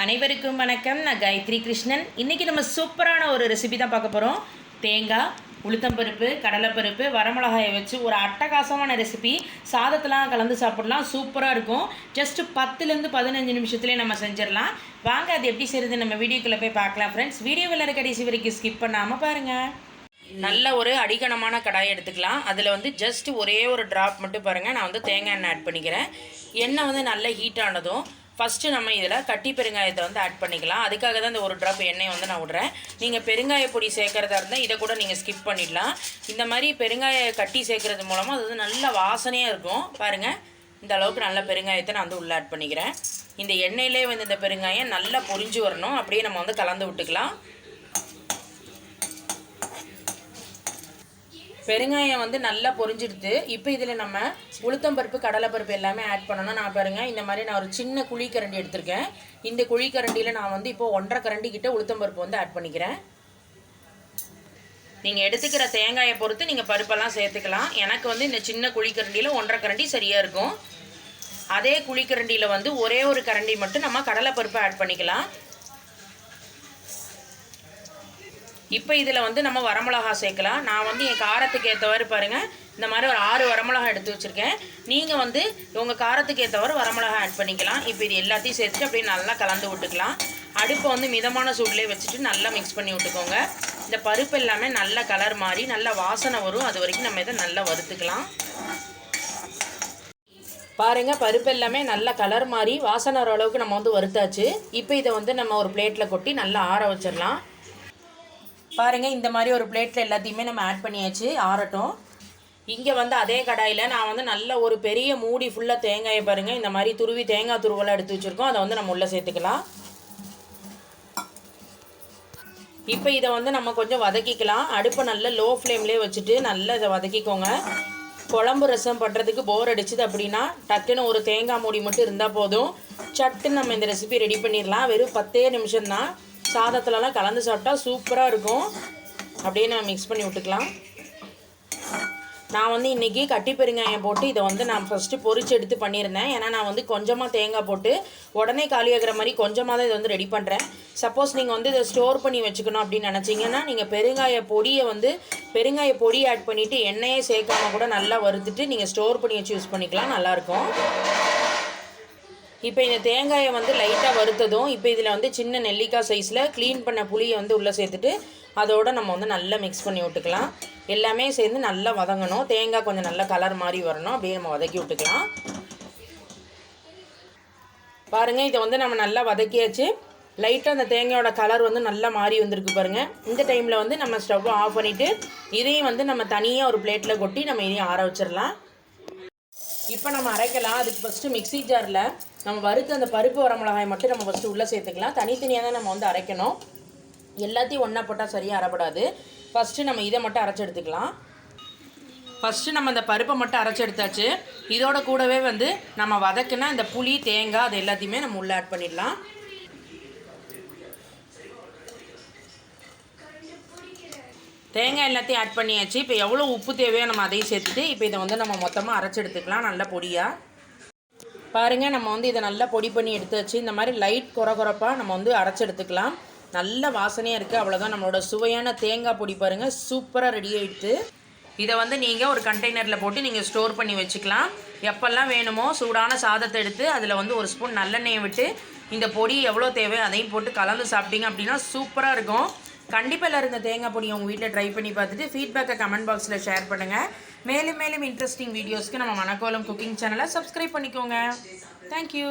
அனைவருக்கும் வணக்கம். நான் காயத்ரி கிருஷ்ணன். இன்றைக்கி நம்ம சூப்பரான ஒரு ரெசிபி தான் பார்க்க போகிறோம் தேங்காய் உளுத்தம்பருப்பு கடலைப்பருப்பு வரமிளகாயை வச்சு ஒரு அட்டகாசமான ரெசிபி சாதத்தெலாம் கலந்து சாப்பிடலாம். சூப்பராக இருக்கும். ஜஸ்ட்டு பத்துலேருந்து பதினஞ்சு நிமிஷத்துலேயே நம்ம செஞ்சிடலாம். வாங்க அது எப்படி செய்கிறது நம்ம வீடியோக்குள்ளே போய் பார்க்கலாம் ஃப்ரெண்ட்ஸ் வீடியோவில் இருக்க கடைசி வரைக்கும் ஸ்கிப் பண்ணாமல் பாருங்கள் நல்ல ஒரு அடிகனமான கடாயை எடுத்துக்கலாம். அதில் வந்து ஜஸ்ட் ஒரே ஒரு ட்ராப் மட்டும் பாருங்கள் நான் வந்து தேங்காய் எண்ணெய் ஆட் பண்ணிக்கிறேன். எண்ணெய் வந்து நல்லா ஹீட் ஆனதும் ஃபஸ்ட்டு நம்ம இதில் கட்டி பெருங்காயத்தை வந்து ஆட் பண்ணிக்கலாம். அதுக்காக தான் இந்த ஒரு ட்ராப் எண்ணெய் வந்து நான் விடுறேன். நீங்கள் பெருங்காய பொடி சேர்க்குறதா இருந்தால் இதை கூட நீங்கள் ஸ்கிப் பண்ணிடலாம். இந்த மாதிரி பெருங்காய கட்டி சேர்க்குறது மூலமாக அது வந்து நல்ல வாசனையாக இருக்கும். பாருங்கள் இந்த அளவுக்கு நல்ல பெருங்காயத்தை நான் வந்து உள்ளே ஆட் பண்ணிக்கிறேன். இந்த எண்ணெயிலே வந்து இந்த பெருங்காயம் நல்லா பொரிஞ்சு வரணும். அப்படியே நம்ம வந்து கலந்து விட்டுக்கலாம். பெருங்காயம் வந்து நல்லா பொரிஞ்சிடுது. இப்போ இதில் நம்ம உளுத்தம்பருப்பு கடலைப்பருப்பு எல்லாமே ஆட் பண்ணணும் நான் பாருங்கள் இந்த மாதிரி நான் ஒரு சின்ன குழிக்கரண்டி எடுத்திருக்கேன். இந்த குழிக்கரண்டியில் நான் வந்து இப்போ ஒன்றரை கரண்டி கிட்ட உளுத்தம்பருப்பு வந்து ஆட் பண்ணிக்கிறேன். நீங்கள் எடுத்துக்கிற தேங்காயை பொறுத்து நீங்கள் பருப்பெல்லாம் சேர்த்துக்கலாம். எனக்கு வந்து இந்த சின்ன குழிக்கரண்டியில் ஒன்றரை கரண்டி சரியாக இருக்கும். அதே குழிக்கரண்டியில் வந்து ஒரே ஒரு கரண்டி மட்டும் நம்ம கடலைப்பருப்பை ஆட் பண்ணிக்கலாம். இப்போ இதில் வந்து நம்ம வரமிளகா சேர்க்கலாம். நான் வந்து என் காரத்துக்கு ஏற்றவாறு பாருங்கள் இந்த மாதிரி ஒரு ஆறு வரமிளகா எடுத்து வச்சுருக்கேன். நீங்கள் வந்து உங்கள் காரத்துக்கு ஏற்றவாறு வரமிளகா ஆட் பண்ணிக்கலாம். இப்போ இது எல்லாத்தையும் சேர்த்து அப்படியே நல்லா கலந்து விட்டுக்கலாம். அடுப்பை வந்து மிதமான சூட்லேயே வச்சுட்டு நல்லா மிக்ஸ் பண்ணி விட்டுக்கோங்க. இந்த பருப்பு எல்லாமே நல்ல கலர் மாறி நல்ல வாசனை வரும். அது வரைக்கும் நம்ம இதை நல்லா வறுத்துக்கலாம். பாருங்கள் பருப்பு எல்லாமே நல்ல கலர் மாறி வாசனை வர அளவுக்கு நம்ம வந்து வறுத்தாச்சு. இப்போ இதை வந்து நம்ம ஒரு பிளேட்டில் கொட்டி நல்லா ஆற வச்சிடலாம். பாருங்கள் இந்த மாதிரி ஒரு பிளேட்டில் எல்லாத்தையுமே நம்ம ஆட் பண்ணியாச்சு ஆறட்டும். இங்கே வந்து அதே கடாயில் நான் வந்து நல்ல ஒரு பெரிய மூடி ஃபுல்லாக தேங்காயை பாருங்கள் இந்த மாதிரி துருவி தேங்காய் துருவெல்லாம் எடுத்து வச்சுருக்கோம் அதை வந்து நம்ம உள்ளே சேர்த்துக்கலாம். இப்போ இதை வந்து நம்ம கொஞ்சம் வதக்கிக்கலாம். அடுப்பை நல்ல லோ ஃப்ளேம்லேயே வச்சுட்டு நல்லா இதை வதக்கிக்கோங்க. குழம்பு ரசம் பண்ணுறதுக்கு போர் அடிச்சுது அப்படின்னா டக்குன்னு ஒரு தேங்காய் மூடி மட்டும் இருந்தால் போதும். சட்டுன்னு நம்ம இந்த ரெசிபி ரெடி பண்ணிடலாம். வெறும் பத்தே நிமிஷம்தான். சாதத்துலலாம் கலந்து சாப்பிட்டா சூப்பராக இருக்கும். அப்படியே நான் மிக்ஸ் பண்ணி விட்டுக்கலாம். நான் வந்து இன்றைக்கி கட்டி பெருங்காயம் போட்டு இதை வந்து நான் ஃபஸ்ட்டு பொறிச்சு எடுத்து பண்ணியிருந்தேன். ஏன்னா நான் வந்து கொஞ்சமாக தேங்காய் போட்டு உடனே காலியாகிற மாதிரி கொஞ்சமாக தான் இதை வந்து ரெடி பண்ணுறேன் சப்போஸ் நீங்கள் வந்து இதை ஸ்டோர் பண்ணி வச்சுக்கணும் அப்படின்னு நினச்சிங்கன்னா நீங்கள் பெருங்காய பொடியை வந்து பெருங்காய பொடி ஆட் பண்ணிவிட்டு எண்ணெயே சேர்க்காம கூட நல்லா வறுத்துட்டு நீங்கள் ஸ்டோர் பண்ணி வச்சு யூஸ் பண்ணிக்கலாம். நல்லாயிருக்கும் இப்போ இந்த தேங்காயை வந்து லைட்டாக வறுத்ததும் இப்போ இதில் வந்து சின்ன நெல்லிக்காய் சைஸில் க்ளீன் பண்ண புளியை வந்து உள்ளே சேர்த்துட்டு அதோடு நம்ம வந்து நல்லா மிக்ஸ் பண்ணி விட்டுக்கலாம். எல்லாமே சேர்ந்து நல்லா வதங்கணும். தேங்காய் கொஞ்சம் நல்லா கலர் மாதிரி வரணும். அப்படியே நம்ம வதக்கி விட்டுக்கலாம். பாருங்கள் இதை வந்து நம்ம நல்லா வதக்கியாச்சு. லைட்டாக அந்த தேங்காயோட கலர் வந்து நல்லா மாறி வந்திருக்கு பாருங்கள் இந்த டைமில் வந்து நம்ம ஸ்டவ்வை ஆஃப் பண்ணிவிட்டு இதையும் வந்து நம்ம தனியாக ஒரு பிளேட்டில் கொட்டி நம்ம இதையும் ஆற வச்சிடலாம் இப்போ நம்ம அரைக்கலாம். அதுக்கு ஃபஸ்ட்டு மிக்சி ஜாரில் நம்ம வறுத்து அந்த பருப்பு வர மிளகாய் மட்டும் நம்ம ஃபஸ்ட்டு உள்ளே சேர்த்துக்கலாம். தனித்தனியாக தான் நம்ம வந்து அரைக்கணும். எல்லாத்தையும் ஒன்றா போட்டால் சரியாக அரைப்படாது. ஃபஸ்ட்டு நம்ம இதை மட்டும் அரைச்சி எடுத்துக்கலாம். ஃபஸ்ட்டு நம்ம அந்த பருப்பை மட்டும் அரைச்சி எடுத்தாச்சு. இதோட கூடவே வந்து நம்ம வதக்குனா இந்த புளி தேங்காய் அது எல்லாத்தையுமே நம்ம உள்ளே ஆட் பண்ணிடலாம். தேங்காய் எல்லாத்தையும் ஆட் பண்ணியாச்சு. இப்போ எவ்வளோ உப்பு தேவையோ நம்ம அதையும் சேர்த்துட்டு இப்போ இதை வந்து நம்ம மொத்தமாக அரைச்சி எடுத்துக்கலாம். நல்ல பொடியாக பாருங்கள் நம்ம வந்து இதை நல்லா பொடி பண்ணி எடுத்து வச்சு இந்த மாதிரி லைட் குறை குறைப்பாக நம்ம வந்து அரைச்சி எடுத்துக்கலாம். நல்ல வாசனையாக இருக்குது அவ்வளோதான் நம்மளோட சுவையான தேங்காய் பொடி பாருங்கள் சூப்பராக ரெடி ஆகிடுது இதை வந்து நீங்கள் ஒரு கண்டெய்னரில் போட்டு நீங்கள் ஸ்டோர் பண்ணி வச்சுக்கலாம். எப்போல்லாம் வேணுமோ சூடான சாதத்தை எடுத்து அதில் வந்து ஒரு ஸ்பூன் நல்லெண்ணெயை விட்டு இந்த பொடி எவ்வளோ தேவை அதையும் போட்டு கலந்து சாப்பிட்டீங்க அப்படின்னா சூப்பராக இருக்கும். கண்டிப்பாக எல்லோரும் இந்த தேங்காய் பொடி உங்கள் வீட்டில் ட்ரை பண்ணி பார்த்துட்டு ஃபீட்பேக்கை கமெண்ட் பாக்ஸில் ஷேர் பண்ணுங்கள் மேலும் மேலும் இன்ட்ரெஸ்டிங் வீடியோஸ்க்கு நம்ம மணக்கோலம் குக்கிங் சேனலை சப்ஸ்கிரைப் பண்ணிக்கோங்க. Thank you